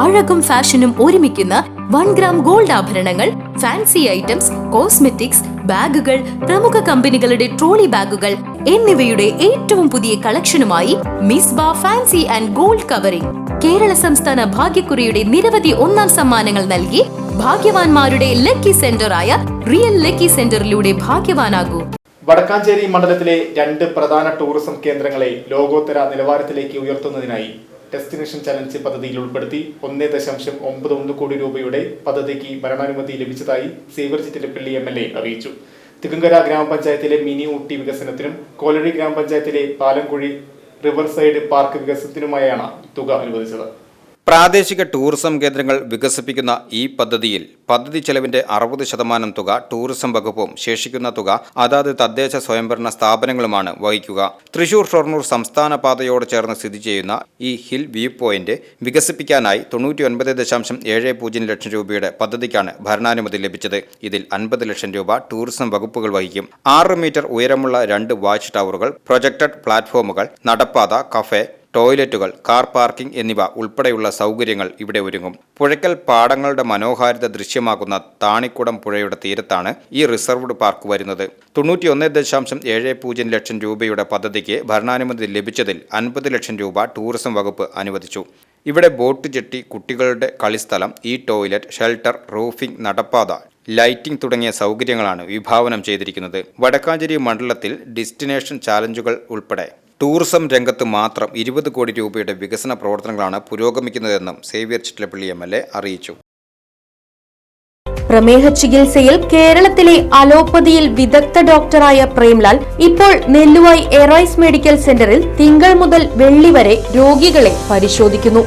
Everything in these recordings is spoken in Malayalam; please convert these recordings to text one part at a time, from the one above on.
അഴകും ഫാഷനും ഒരുമിക്കുന്ന വൺ ഗ്രാം ഗോൾഡ് ആഭരണങ്ങൾ ഫാൻസി ഐറ്റംസ് കോസ്മെറ്റിക്സ് ബാഗുകൾ പ്രമുഖ കമ്പനികളുടെ ട്രോളി ബാഗുകൾ എന്നിവയുടെ ഏറ്റവും പുതിയ കളക്ഷനുമായി മിസ് ബാ fancy and gold covering. Kerala സംസ്ഥാന ഭാഗ്യക്കുറിയുടെ നിരവധി ഒന്നാം സമ്മാനങ്ങൾ നൽകി ഭാഗ്യവാന്മാരുടെ ലക്കി സെന്ററായ റിയൽ ലക്കി സെന്ററിലൂടെ ഭാഗ്യവാനാകൂ. വടക്കാഞ്ചേരി മണ്ഡലത്തിലെ രണ്ട് പ്രധാന ടൂറിസം കേന്ദ്രങ്ങളെ ലോകോത്തര നിലവാരത്തിലേക്ക് ഉയർത്തുന്നതിനായി ഡെസ്റ്റിനേഷൻ ചലഞ്ച് പദ്ധതിയിൽ ഉൾപ്പെടുത്തി ഒന്നേ ദശാംശം ഒമ്പത് ഒന്ന് കോടി രൂപയുടെ പദ്ധതിക്ക് ഭരണാനുമതി ലഭിച്ചതായി Xavier Chittilappally M L A അറിയിച്ചു. തിക്കുങ്കര ഗ്രാമപഞ്ചായത്തിലെ മിനി ഊട്ടി വികസനത്തിനും കോലഴി ഗ്രാമപഞ്ചായത്തിലെ പാലംകുഴി റിവർ സൈഡ് പാർക്ക് വികസനത്തിനുമായാണ് തുക അനുവദിച്ചത്. പ്രാദേശിക ടൂറിസം കേന്ദ്രങ്ങൾ വികസിപ്പിക്കുന്ന ഈ പദ്ധതിയിൽ പദ്ധതി ചെലവിന്റെ അറുപത് ശതമാനം തുക ടൂറിസം വകുപ്പും ശേഷിക്കുന്ന തുക അതാത് തദ്ദേശ സ്വയംഭരണ സ്ഥാപനങ്ങളുമാണ് വഹിക്കുക. തൃശൂർ ഷൊർണൂർ സംസ്ഥാന പാതയോട് ചേർന്ന് സ്ഥിതി ചെയ്യുന്ന ഈ ഹിൽ വ്യൂ പോയിന്റ് വികസിപ്പിക്കാനായി തൊണ്ണൂറ്റി ഒൻപത് ദശാംശം ഏഴ് പൂജ്യം ലക്ഷം രൂപയുടെ പദ്ധതിക്കാണ് ഭരണാനുമതി ലഭിച്ചത്. ഇതിൽ അൻപത് ലക്ഷം രൂപ ടൂറിസം വകുപ്പുകൾ വഹിക്കും. ആറ് മീറ്റർ ഉയരമുള്ള രണ്ട് വാച്ച് ടവറുകൾ പ്രൊജക്ടഡ് പ്ലാറ്റ്ഫോമുകൾ നടപ്പാത കഫേ ടോയ്ലറ്റുകൾ കാർ പാർക്കിംഗ് എന്നിവ ഉൾപ്പെടെയുള്ള സൗകര്യങ്ങൾ ഇവിടെ ഒരുങ്ങും. പുഴയ്ക്കൽ പാടങ്ങളുടെ മനോഹാരിത ദൃശ്യമാകുന്ന താണിക്കുടം പുഴയുടെ തീരത്താണ് ഈ റിസർവ്ഡ് പാർക്ക് വരുന്നത്. തൊണ്ണൂറ്റിയൊന്ന് ദശാംശം ഏഴ് പൂജ്യം ലക്ഷം രൂപയുടെ പദ്ധതിക്ക് ഭരണാനുമതി ലഭിച്ചതിൽ അൻപത് ലക്ഷം രൂപ ടൂറിസം വകുപ്പ് അനുവദിച്ചു. ഇവിടെ ബോട്ട് ജെട്ടി കുട്ടികളുടെ കളിസ്ഥലം ഈ ടോയ്ലറ്റ് ഷെൽട്ടർ റൂഫിംഗ് നടപ്പാത ലൈറ്റിംഗ് തുടങ്ങിയ സൗകര്യങ്ങളാണ് വിഭാവനം ചെയ്തിരിക്കുന്നത്. വടക്കാഞ്ചേരി മണ്ഡലത്തിൽ ഡെസ്റ്റിനേഷൻ ചാലഞ്ചുകൾ ഉൾപ്പെടെ ടൂറിസം രംഗത്ത് മാത്രം ഇരുപത് കോടി രൂപയുടെ വികസന പ്രവർത്തനങ്ങളാണ് പുരോഗമിക്കുന്നതെന്നും Xavier Chittilappally M L A അറിയിച്ചു. പ്രമേഹ ചികിത്സയിൽ കേരളത്തിലെ അലോപ്പതിയിൽ വിദഗ്ധ ഡോക്ടറായ പ്രേംലാൽ ഇപ്പോൾ നെല്ലുവായി എറൈസ് മെഡിക്കൽ സെന്ററിൽ തിങ്കൾ മുതൽ വെള്ളി വരെ രോഗികളെ പരിശോധിക്കുന്നു.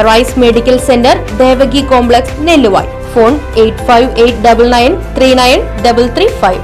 Arise medical centre Devaki complex Nelluvai. Phone eight five eight double nine three nine double three five.